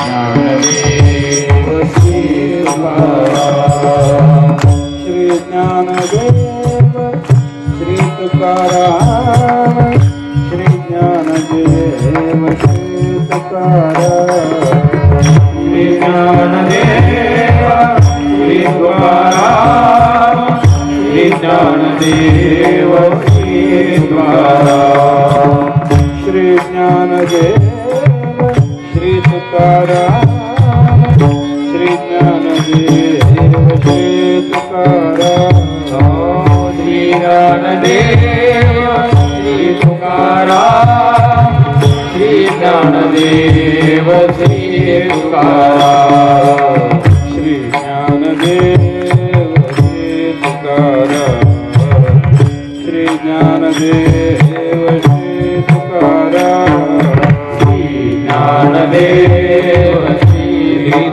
Dnyandev Shri Tukaram Shri Dnyandev Shri Tukaram Shri Dnyandev Shri Tukaram Shri Dnyandev Shri Tukaram Shri Dnyandev Shri Tukaram Shri Dnyandev Shri Tukaram Shri Dnyandev Shri Tukaram Shri Dnyandev Shri Tukaram Shri Dnyandev Shri Tukaram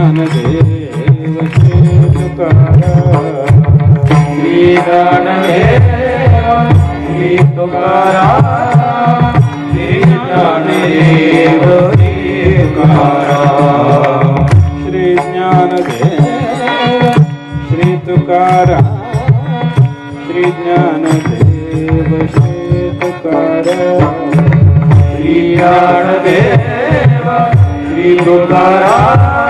Dnyandev Tukaram मी Dnyandev मी Tukaram मी Dnyandev Shri Tukaram Shri Dnyandev Shri Tukaram Shri Dnyandev Shri Tukaram